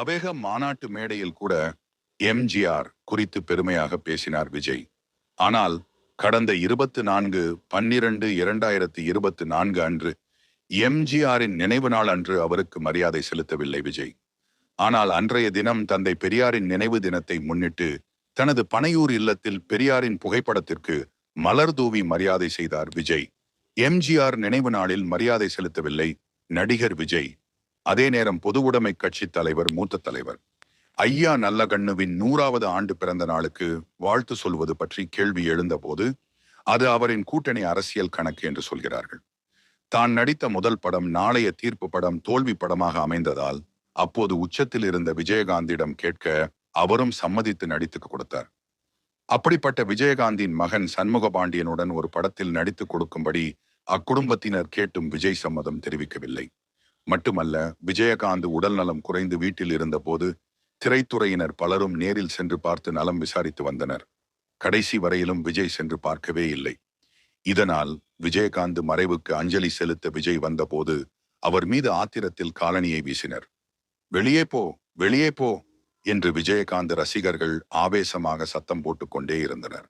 சபேக மாநாட்டு மேடையில் கூட எம்ஜிஆர் குறித்து பெருமையாக பேசினார் விஜய். ஆனால் கடந்த இருபத்து நான்கு பன்னிரண்டு இரண்டாயிரத்தி இருபத்தி நான்கு அன்று எம்ஜிஆரின் நினைவு நாள் அன்று அவருக்கு மரியாதை செலுத்தவில்லை விஜய். ஆனால் அன்றைய தினம் தந்தை பெரியாரின் நினைவு தினத்தை முன்னிட்டு தனது பனையூர் இல்லத்தில் பெரியாரின் புகைப்படத்திற்கு மலர் தூவி மரியாதை செய்தார் விஜய். எம்ஜிஆர் நினைவு நாளில் மரியாதை செலுத்தவில்லை நடிகர் விஜய். அதே நேரம் பொதுவுடைமை கட்சி தலைவர் மூத்த தலைவர். ஐயா நல்லகண்ணுவின் நூறாவது ஆண்டு பிறந்த நாளுக்கு வாழ்த்து சொல்வது பற்றி கேள்வி எழுந்தபோது அது அவரின் கூட்டணி அரசியல் கணக்கு என்று சொல்கிறார்கள். தான் நடித்த முதல் படம் நாளைய தீர்ப்பு படம் தோல்வி படமாக அமைந்ததால் அப்போது உச்சத்தில் இருந்த விஜயகாந்திடம் கேட்க அவரும் சம்மதித்து நடித்துக் கொடுத்தார். அப்படிப்பட்ட விஜயகாந்தின் மகன் சண்முக பாண்டியனுடன் ஒரு படத்தில் நடித்துக் கொடுக்கும்படி அக்குடும்பத்தினர் கேட்டும் விஜய் சம்மதம் தெரிவிக்கவில்லை. மட்டுமல்ல விஜயகாந்த் உடல் நலம் குறைந்து வீட்டில் இருந்தபோது திரைத்துறையினர் பலரும் நேரில் சென்று பார்த்து நலம் விசாரித்து வந்தனர். கடைசி வரையிலும் விஜய் சென்று பார்க்கவே இல்லை. இதனால் விஜயகாந்த் மறைவுக்கு அஞ்சலி செலுத்த விஜய் வந்தபோது அவர் மீது ஆத்திரத்தில் காலனியை வீசினர். வெளியே போ வெளியே போ என்று விஜயகாந்த் ரசிகர்கள் ஆவேசமாக சத்தம் போட்டுக்கொண்டே இருந்தனர்.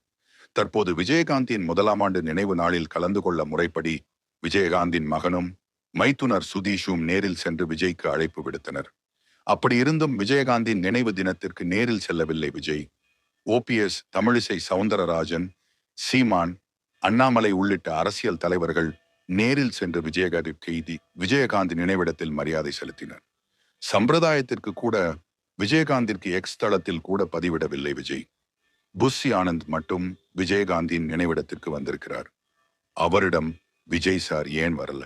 தற்போது விஜயகாந்தின் முதலாம் ஆண்டு நினைவு நாளில் கலந்து கொள்ள முறைப்படி விஜயகாந்தின் மகனும் மைத்துனர் சுதீஷும் நேரில் சென்று விஜய்க்கு அழைப்பு விடுத்தனர். அப்படி இருந்தும் விஜயகாந்தின் நினைவு தினத்திற்கு நேரில் செல்லவில்லை விஜய். ஓபிஎஸ் தமிழிசை சவுந்தரராஜன் சீமான் அண்ணாமலை உள்ளிட்ட அரசியல் தலைவர்கள் நேரில் சென்று விஜயகாந்தி விஜயகாந்த் நினைவிடத்தில் மரியாதை செலுத்தினர். சம்பிரதாயத்திற்கு கூட விஜயகாந்திற்கு எக்ஸ் தளத்தில் கூட பதிவிடவில்லை விஜய். புஸ்ஸி ஆனந்த் மட்டும் விஜயகாந்தின் நினைவிடத்திற்கு வந்திருக்கிறார். அவரிடம் விஜய் சார் ஏன் வரல?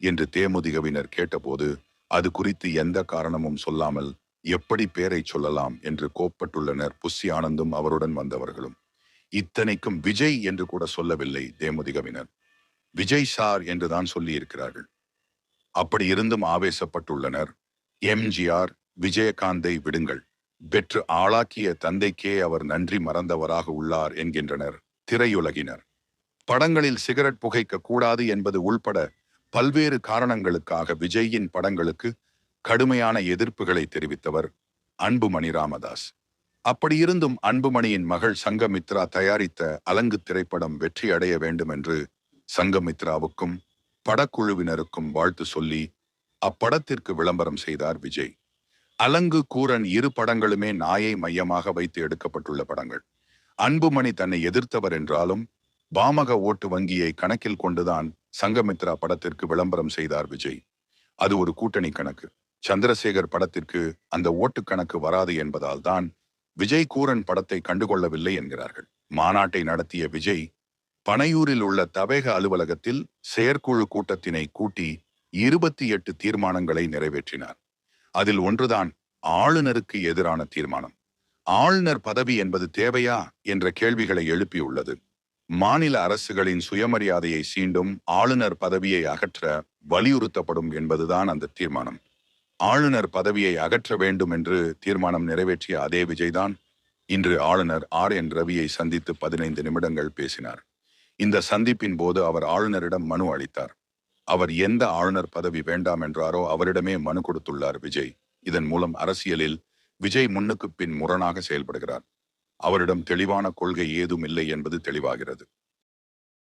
என்று தேமுதிகவினர் கேட்டபோது அது குறித்து எந்த காரணமும் சொல்லாமல் எப்படி பேரை சொல்லலாம்? என்று கோப்பட்டுள்ளனர் புஷி ஆனந்தும் அவருடன் வந்தவர்களும். இத்தனைக்கும் விஜய் என்று கூட சொல்லவில்லை தேமுதிகவினர். விஜய் சார் என்றுதான் சொல்லி இருக்கிறார்கள் அப்படி இருந்தும் ஆவேசப்பட்டுள்ளனர். எம்ஜிஆர் விஜயகாந்தை விடுங்கள். பெற்று ஆளாக்கிய தந்தைக்கே அவர் நன்றி மறந்தவராக உள்ளார் என்கின்றனர் திரையுலகினர். படங்களில் சிகரெட் புகைக்க கூடாது என்பது உள்பட பல்வேறு காரணங்களுக்காக விஜயின் படங்களுக்கு கடுமையான எதிர்ப்புகளை தெரிவித்தவர் அன்புமணி ராமதாஸ். அப்படியிருந்தும் அன்புமணியின் மகள் சங்கமித்ரா தயாரித்த அலங்கு திரைப்படம் வெற்றி அடைய வேண்டும் என்று சங்கமித்ராவுக்கும் படக்குழுவினருக்கும் வாழ்த்து சொல்லி அப்படத்திற்கு விளம்பரம் செய்தார் விஜய். அலங்கு கூரன் இரு படங்களுமே நாயை மையமாக வைத்து எடுக்கப்பட்டுள்ள படங்கள். அன்புமணி தன்னை எதிர்த்தவர் என்றாலும் பாமக ஓட்டு வங்கியை கணக்கில் கொண்டுதான் சங்கமித்ரா படத்திற்கு விளம்பரம் செய்தார் விஜய். அது ஒரு கூட்டணி கணக்கு. சந்திரசேகர் படத்திற்கு அந்த ஓட்டு கணக்கு வராது என்பதால் தான் விஜய் கூரன் படத்தை கண்டுகொள்ளவில்லை என்கிறார்கள். மாநாட்டை நடத்திய விஜய் பனையூரில் உள்ள தவேக அலுவலகத்தில் செயற்குழு கூட்டத்தினை கூட்டி இருபத்தி எட்டு தீர்மானங்களை நிறைவேற்றினார். அதில் ஒன்றுதான் ஆளுநருக்கு எதிரான தீர்மானம். ஆளுநர் பதவி என்பது தேவையா என்ற கேள்விகளை எழுப்பியுள்ளது. மாநில அரசுகளின் சுயமரியாதையை சீண்டும் ஆளுநர் பதவியை அகற்ற வலியுறுத்தப்படும் என்பதுதான் அந்த தீர்மானம். ஆளுநர் பதவியை அகற்ற வேண்டும் என்று தீர்மானம் நிறைவேற்றிய அதே விஜய்தான் இன்று ஆளுநர் ஆர் என் ரவியை சந்தித்து பதினைந்து நிமிடங்கள் பேசினார். இந்த சந்திப்பின் போது அவர் ஆளுநரிடம் மனு அளித்தார். அவர் எந்த ஆளுநர் பதவி வேண்டாம் என்றாரோ அவரிடமே மனு கொடுத்துள்ளார் விஜய். இதன் மூலம் அரசியலில் விஜய் முன்னுக்கு பின் முரணாக செயல்படுகிறார். அவரிடம் தெளிவான கொள்கை ஏதும் இல்லை என்பது தெளிவாகிறது.